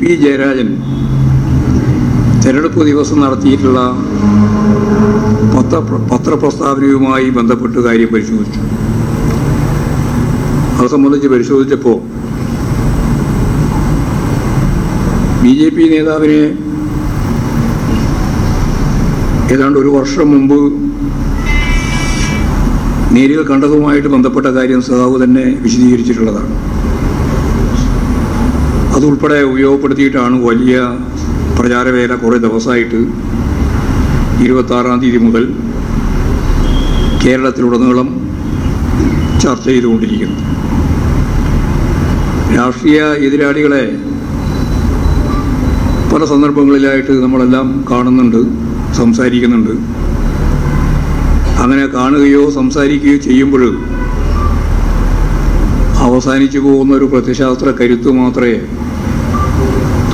P Jayarajan തെരഞ്ഞെടുപ്പ് ദിവസം നടത്തിയിട്ടുള്ള പത്ര പത്രപ്രസ്താവനയുമായി ബന്ധപ്പെട്ട് കാര്യം പരിശോധിച്ചു. അത് സംബന്ധിച്ച് പരിശോധിച്ചപ്പോൾ ബി ജെ പി നേതാവിനെ ഏതാണ്ട് ഒരു വർഷം മുമ്പ് നേരിൽ കണ്ടതുമായിട്ട് ബന്ധപ്പെട്ട കാര്യം സഖാവ് തന്നെ വിശദീകരിച്ചിട്ടുള്ളതാണ്. അതുൾപ്പെടെ ഉപയോഗപ്പെടുത്തിയിട്ടാണ് വലിയ പ്രചാരവേല കുറേ ദിവസമായിട്ട് ഇരുപത്താറാം തീയതി മുതൽ കേരളത്തിലുടനീളം ചർച്ച ചെയ്തുകൊണ്ടിരിക്കുന്നത് രാഷ്ട്രീയ എതിരാളികളെ പല സന്ദർഭങ്ങളിലായിട്ട് നമ്മളെല്ലാം കാണുന്നുണ്ട് സംസാരിക്കുന്നുണ്ട്. അങ്ങനെ കാണുകയോ സംസാരിക്കുകയോ ചെയ്യുമ്പോൾ അവസാനിച്ചു പോകുന്ന ഒരു പ്രത്യശാസ്ത്ര കരുത്ത് മാത്രമേ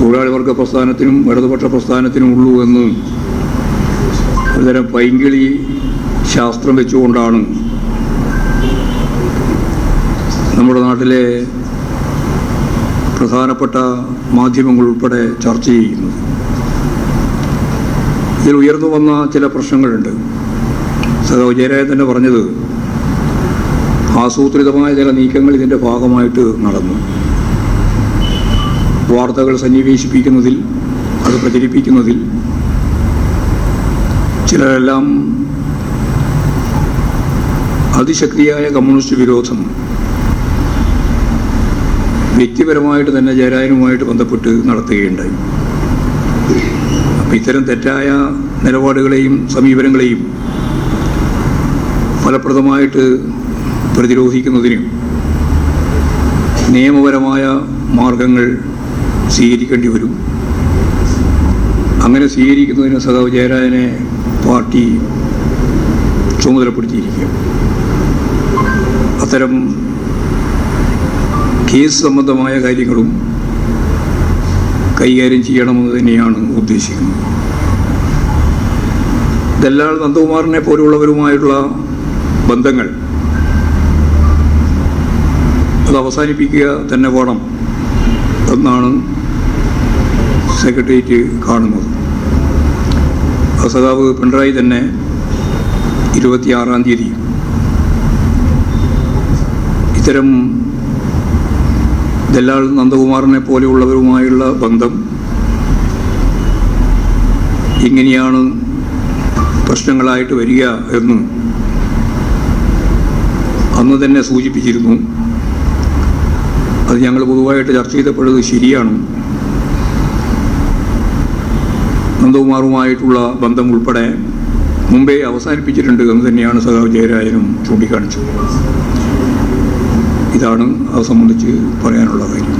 തൊഴിലാളി വർഗ പ്രസ്ഥാനത്തിനും ഇടതുപക്ഷ പ്രസ്ഥാനത്തിനും ഉള്ളൂ എന്ന് ഒരുതരം പൈങ്കിളി ശാസ്ത്രം വെച്ചുകൊണ്ടാണ് നമ്മുടെ നാട്ടിലെ പ്രധാനപ്പെട്ട മാധ്യമങ്ങൾ ഉൾപ്പെടെ ചർച്ച ചെയ്യുന്നത്. ഇതിൽ ഉയർന്നു വന്ന ചില പ്രശ്നങ്ങളുണ്ട്. സഹോ ജയരാജൻ തന്നെ പറഞ്ഞത് ആസൂത്രിതമായ ചില നീക്കങ്ങൾ ഇതിന്റെ ഭാഗമായിട്ട് നടന്നു. വാർത്തകൾ സന്നിവേശിപ്പിക്കുന്നതിൽ അത് പ്രചരിപ്പിക്കുന്നതിൽ ചിലരെല്ലാം അതിശക്തിയായ കമ്മ്യൂണിസ്റ്റ് വിരോധം വ്യക്തിപരമായിട്ട് തന്നെ ജയരാജനുമായിട്ട് ബന്ധപ്പെട്ട് നടത്തുകയുണ്ടായി. അപ്പം ഇത്തരം തെറ്റായ നിലപാടുകളെയും സമീപനങ്ങളെയും ഫലപ്രദമായിട്ട് പ്രതിരോധിക്കുന്നതിനും നിയമപരമായ മാർഗങ്ങൾ സ്വീകരിക്കേണ്ടി വരും. അങ്ങനെ സ്വീകരിക്കുന്നതിന് സദാവ് ജയരാജനെ പാർട്ടി ചുമതലപ്പെടുത്തിയിരിക്കുക അത്തരം കേസ് സംബന്ധമായ കാര്യങ്ങളും കൈകാര്യം ചെയ്യണമെന്ന് തന്നെയാണ് ഉദ്ദേശിക്കുന്നത്. ദല്ലാൾ നന്ദകുമാറിനെ പോലുള്ളവരുമായുള്ള ബന്ധങ്ങൾ അത് അവസാനിപ്പിക്കുക തന്നെ വേണം എന്നാണ് സെക്രട്ടേറിയറ്റ് കാണുന്നത്. സഖാവ് പിണറായി തന്നെ ഇരുപത്തിയാറാം തീയതി ഇത്തരം ദല്ലാൾ നന്ദകുമാറിനെ പോലെയുള്ളവരുമായുള്ള ബന്ധം ഇങ്ങനെയാണ് പ്രശ്നങ്ങളായിട്ട് വരിക എന്ന് അന്ന് തന്നെ സൂചിപ്പിച്ചിരുന്നു. അത് ഞങ്ങൾ പൊതുവായിട്ട് ചർച്ച ചെയ്തപ്പോഴത് ശരിയാണ്. നന്ദകുമാറുമായിട്ടുള്ള ബന്ധം ഉൾപ്പെടെ മുമ്പേ അവസാനിപ്പിച്ചിട്ടുണ്ട് എന്ന് തന്നെയാണ് സഖാവ് ജയരാജനും ചൂണ്ടിക്കാണിച്ചത്. ഇതാണ് അത് സംബന്ധിച്ച് പറയാനുള്ള കാര്യം.